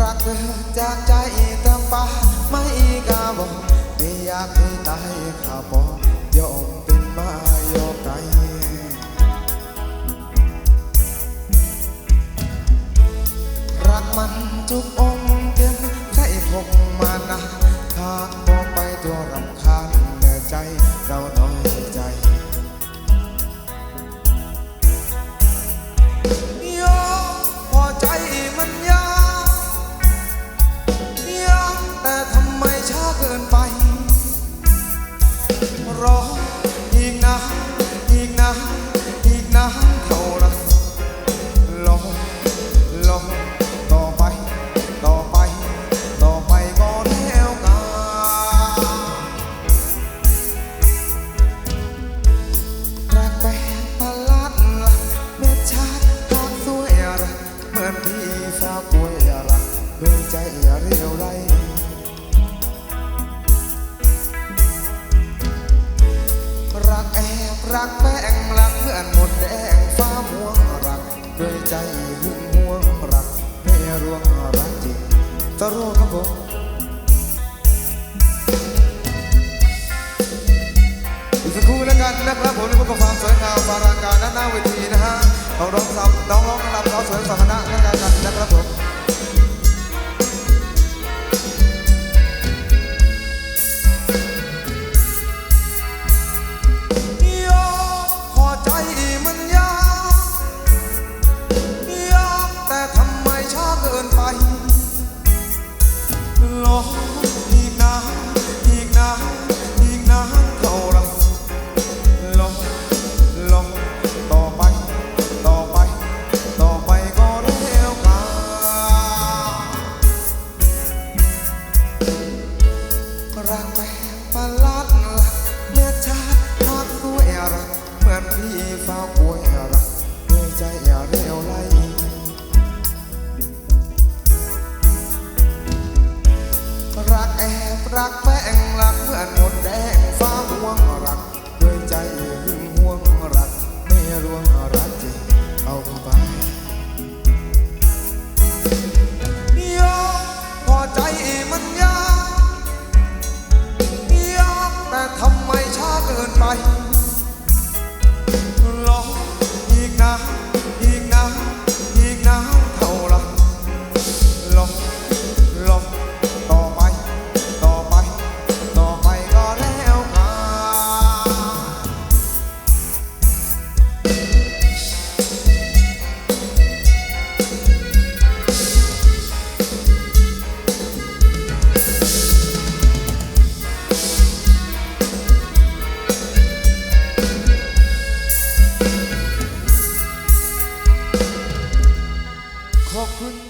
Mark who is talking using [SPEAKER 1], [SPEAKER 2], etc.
[SPEAKER 1] รักเธอจากใจตั้งป่าไม่กาบอกไม่อยากให้ตายข้าบอกยอมเป็นมายอมไกรักมันจุกองเต็มใจผมมานะหากบอกไปตัวรำคาญเนื้ใจ นไป รออีกนานอีกนานอีกนานเท่าไรรอรอต่อไป ต่อไป ต่อไปก็แล้วกันรักแบบประหลาดละเม็ดชาติหากสวยรักเหมือนพี่สาวกวยรักด้วยใจเรียวไร รักแป้งรักเพื่อนหมดแดงฟ้าม่วงรัก ด้วยใจหึงห่วงรักไม่รวงรักจริงตโรครับผมอีกสักครู่แล้วกันนะครับผมในพวกบความสวยงามฟารังการด้านหน้าเวทีนะฮะน้องร้องรำน้องร้องรำสาวสวยสมณะนั่นกันนะครับ รักแบบประหลาดละเมื่อชาติหากสวยรักเหมือนพี่เฝ้าป่วยรักด้วยใจอย่าเร็วไล่รักแอบรักแป้งรักเหมือนหมดแดงฟ้าห่วง ทำไมช้าเกินไป คุณ